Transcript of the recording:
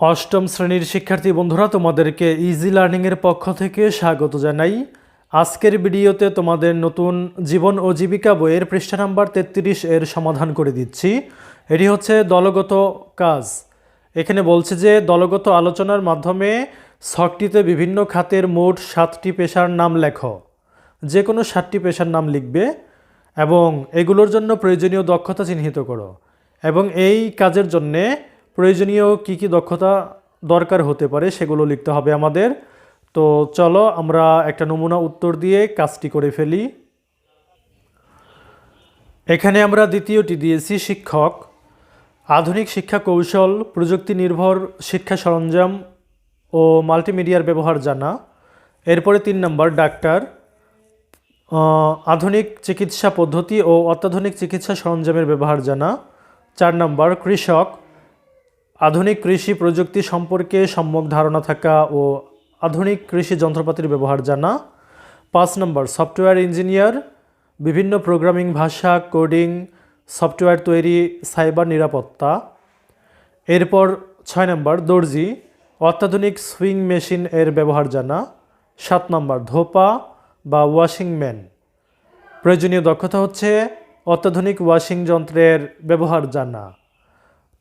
অষ্টম শ্রেণির শিক্ষার্থী বন্ধুরা, তোমাদেরকে ইজি লার্নিংয়ের পক্ষ থেকে স্বাগত জানাই। আজকের ভিডিওতে তোমাদের নতুন জীবন ও জীবিকা বইয়ের পৃষ্ঠা নাম্বার তেত্রিশ এর সমাধান করে দিচ্ছি। এটি হচ্ছে দলগত কাজ। এখানে বলছে যে, দলগত আলোচনার মাধ্যমে ছকটিতে বিভিন্ন খাতের মোট সাতটি পেশার নাম লেখো। যে কোনো সাতটি পেশার নাম লিখবে এবং এগুলোর জন্য প্রয়োজনীয় দক্ষতা চিহ্নিত করো। এবং এই কাজের জন্যে প্রয়োজনীয় কি কি দক্ষতা দরকার হতে পারে সেগুলো লিখতে হবে আমাদের। তো চলো আমরা একটা নমুনা উত্তর দিয়ে কাজটি করে ফেলি। এখানে আমরা দ্বিতীয়টি দিয়েছি, শিক্ষক। আধুনিক শিক্ষা কৌশল, প্রযুক্তি নির্ভর শিক্ষা সরঞ্জাম ও মাল্টিমিডিয়ার ব্যবহার জানা। এরপরে তিন নম্বর, ডাক্তার। আধুনিক চিকিৎসা পদ্ধতি ও অত্যাধুনিক চিকিৎসা সরঞ্জামের ব্যবহার জানা। চার নম্বর, কৃষক। আধুনিক কৃষি প্রযুক্তি সম্পর্কে সম্যক ধারণা থাকা ও আধুনিক কৃষি যন্ত্রপাতির ব্যবহার জানা। পাঁচ নম্বর, সফটওয়্যার ইঞ্জিনিয়ার, বিভিন্ন প্রোগ্রামিং ভাষা, কোডিং, সফটওয়্যার তৈরি, সাইবার নিরাপত্তা। এরপর ছয় নম্বর, দর্জি, অত্যাধুনিক সুইং মেশিন এর ব্যবহার জানা। সাত নম্বর, ধোপা বা ওয়াশিং ম্যান। প্রয়োজনীয় দক্ষতা হচ্ছে অত্যাধুনিক ওয়াশিং যন্ত্রের ব্যবহার জানা।